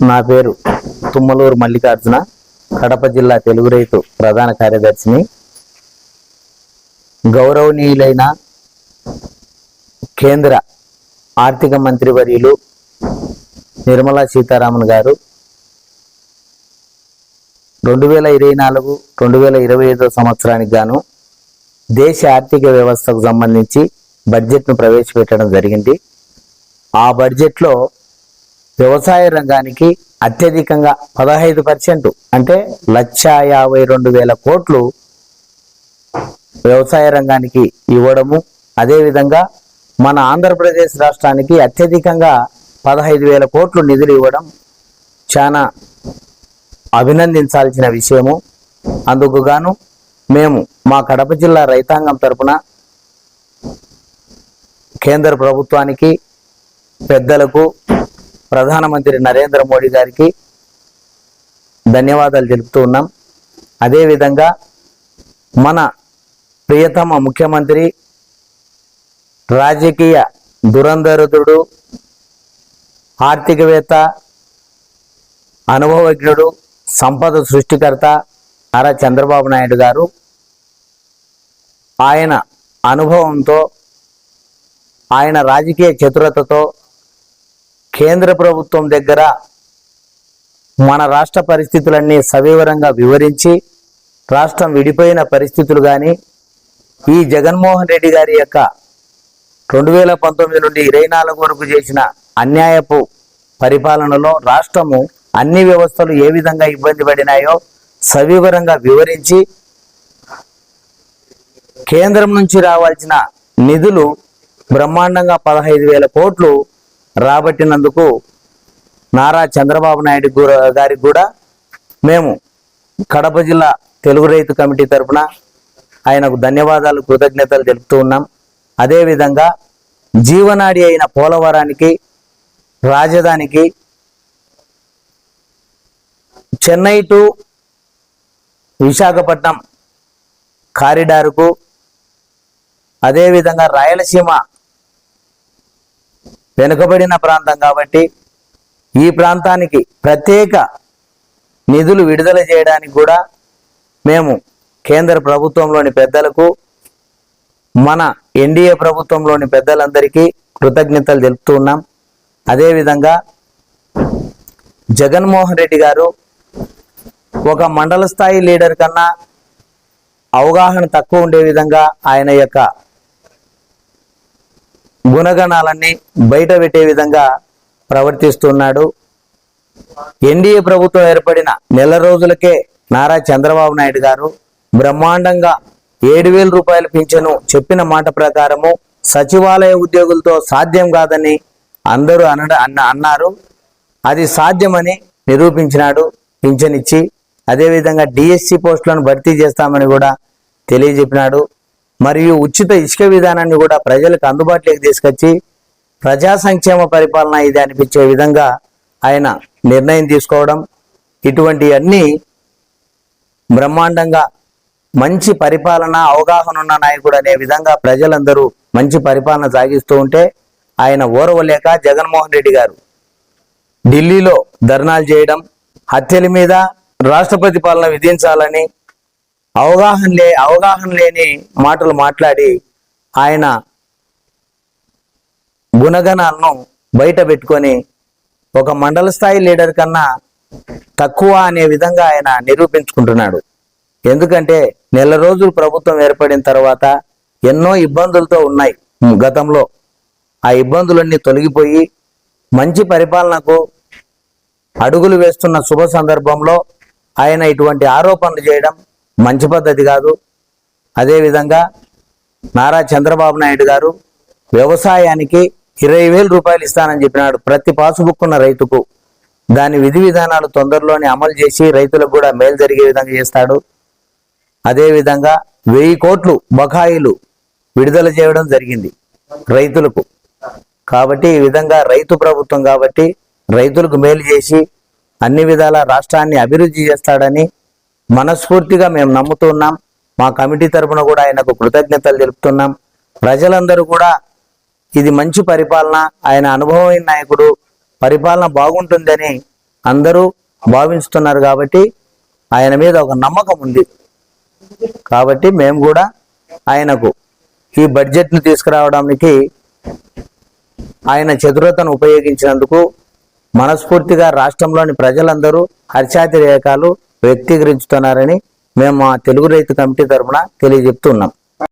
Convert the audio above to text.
నా పేరు తుమ్మలూరు మల్లికార్జున కడప జిల్లా తెలుగు రైతు ప్రధాన కార్యదర్శిని. గౌరవనీయులైన కేంద్ర ఆర్థిక మంత్రి వర్యులు నిర్మలా సీతారామన్ గారు రెండు వేల ఇరవై నాలుగు రెండు వేల ఇరవై ఐదో సంవత్సరానికి గాను దేశ ఆర్థిక వ్యవస్థకు సంబంధించి బడ్జెట్ను ప్రవేశపెట్టడం జరిగింది. ఆ బడ్జెట్లో వ్యవసాయ రంగానికి అత్యధికంగా పదహైదు పర్సెంట్ అంటే లక్ష యాభై రెండు వేల కోట్లు వ్యవసాయ రంగానికి ఇవ్వడము. అదేవిధంగా మన ఆంధ్రప్రదేశ్ రాష్ట్రానికి అత్యధికంగా పదహైదు వేల కోట్లు నిధులు ఇవ్వడం చాలా అభినందించాల్సిన విషయము. అందుకు గాను మేము మా కడప జిల్లా రైతాంగం తరపున కేంద్ర ప్రభుత్వానికి పెద్దలకు ప్రధానమంత్రి నరేంద్ర మోడీ గారికి ధన్యవాదాలు తెలుపుతూ ఉన్నాం. అదేవిధంగా మన ప్రియతమ ముఖ్యమంత్రి రాజకీయ దురంధరుడు ఆర్థికవేత్త అనుభవజ్ఞుడు సంపద సృష్టికర్త నారా చంద్రబాబు నాయుడు గారు ఆయన అనుభవంతో ఆయన రాజకీయ చతురతతో కేంద్ర ప్రభుత్వం దగ్గర మన రాష్ట్ర పరిస్థితులన్నీ సవివరంగా వివరించి రాష్ట్రం విడిపోయిన పరిస్థితులు కానీ ఈ జగన్మోహన్ రెడ్డి గారి యొక్క రెండు వేల పంతొమ్మిది నుండి ఇరవై నాలుగు వరకు చేసిన అన్యాయపు పరిపాలనలో రాష్ట్రము అన్ని వ్యవస్థలు ఏ విధంగా ఇబ్బంది పడినాయో సవివరంగా వివరించి కేంద్రం నుంచి రావాల్సిన నిధులు బ్రహ్మాండంగా పదహైదు వేల కోట్లు రాబట్టినందుకు నారా చంద్రబాబు నాయుడు గారికి కూడా మేము కడప జిల్లా తెలుగు రైతు కమిటీ తరపున ఆయనకు ధన్యవాదాలు కృతజ్ఞతలు తెలుపుతూ ఉన్నాం. అదేవిధంగా జీవనాడి అయిన పోలవరానికి రాజధానికి చెన్నై టు విశాఖపట్నం కారిడార్కు అదేవిధంగా రాయలసీమ వెనుకబడిన ప్రాంతం కాబట్టి ఈ ప్రాంతానికి ప్రత్యేక నిధులు విడుదల చేయడానికి కూడా మేము కేంద్ర ప్రభుత్వంలోని పెద్దలకు మన ఎన్డీఏ ప్రభుత్వంలోని పెద్దలందరికీ కృతజ్ఞతలు తెలుపుతూ ఉన్నాం. అదేవిధంగా జగన్మోహన్ రెడ్డి గారు ఒక మండల స్థాయి లీడర్ కన్నా అవగాహన తక్కువ ఉండే విధంగా ఆయన యొక్క గుణగణాలన్నీ బయట పెట్టే విధంగా ప్రవర్తిస్తున్నాడు. ఎన్డీఏ ప్రభుత్వం ఏర్పడిన నెల రోజులకే నారా చంద్రబాబు నాయుడు గారు బ్రహ్మాండంగా ఏడు వేల రూపాయల పింఛను చెప్పిన మాట ప్రకారము సచివాలయ ఉద్యోగులతో సాధ్యం కాదని అందరూ అనడ అన్న అన్నారు. అది సాధ్యమని నిరూపించినాడు పింఛన్ ఇచ్చి అదేవిధంగా డిఎస్సి పోస్టులను భర్తీ చేస్తామని కూడా తెలియజెప్పినాడు. మరియు ఉచిత ఇసుక విధానాన్ని కూడా ప్రజలకు అందుబాటులోకి తీసుకొచ్చి ప్రజా సంక్షేమ పరిపాలన ఇది అనిపించే విధంగా ఆయన నిర్ణయం తీసుకోవడం ఇటువంటి అన్ని బ్రహ్మాండంగా మంచి పరిపాలన అవగాహన ఉన్న నాయకుడు అనే విధంగా ప్రజలందరూ మంచి పరిపాలన సాగిస్తూ ఉంటే ఆయన ఓరవలేక జగన్మోహన్ రెడ్డి గారు ఢిల్లీలో ధర్నాలు చేయడం హత్యల మీద రాష్ట్రపతి పాలన విధించాలని అవగాహన లే అవగాహన లేని మాటలు మాట్లాడి ఆయన గుణగణాలను బయట పెట్టుకొని ఒక మండల స్థాయి లీడర్ కన్నా తక్కువ అనే విధంగా ఆయన నిరూపించుకుంటున్నాడు. ఎందుకంటే నెల రోజులు ప్రభుత్వం ఏర్పడిన తర్వాత ఎన్నో ఇబ్బందులతో ఉన్నాయి గతంలో. ఆ ఇబ్బందులన్నీ తొలగిపోయి మంచి పరిపాలనకు అడుగులు వేస్తున్న శుభ సందర్భంలో ఆయన ఇటువంటి ఆరోపణలు చేయడం మంచి పద్ధతి కాదు. అదేవిధంగా నారా చంద్రబాబు నాయుడు గారు వ్యవసాయానికి ఇరవై వేల రూపాయలు ఇస్తానని చెప్పినాడు. ప్రతి పాసుబుక్ ఉన్న రైతుకు. దాని విధి విధానాలు తొందరలోనే అమలు చేసి రైతులకు కూడా మేలు జరిగే విధంగా చేస్తాడు. అదేవిధంగా వెయ్యి కోట్లు బకాయిలు విడుదల చేయడం జరిగింది రైతులకు. కాబట్టి ఈ విధంగా రైతు ప్రభుత్వం కాబట్టి రైతులకు మేలు చేసి అన్ని విధాల రాష్ట్రాన్ని అభివృద్ధి చేస్తాడని మనస్ఫూర్తిగా మేము నమ్ముతున్నాం మా కమిటీ తరపున కూడా ఆయనకు కృతజ్ఞతలు తెలుపుతున్నాం. ప్రజలందరూ కూడా ఇది మంచి పరిపాలన ఆయన అనుభవమైన నాయకుడు పరిపాలన బాగుంటుందని అందరూ భావిస్తున్నారు కాబట్టి ఆయన మీద ఒక నమ్మకం ఉంది. కాబట్టి మేము కూడా ఆయనకు ఈ బడ్జెట్ను తీసుకురావడానికి ఆయన చతురతను ఉపయోగించినందుకు మనస్ఫూర్తిగా రాష్ట్రంలోని ప్రజలందరూ హర్షాతిరేకాలు వ్యక్తీకరించుతున్నారని మేము మా తెలుగు రైతు కమిటీ తరఫున తెలియజెప్తున్నాం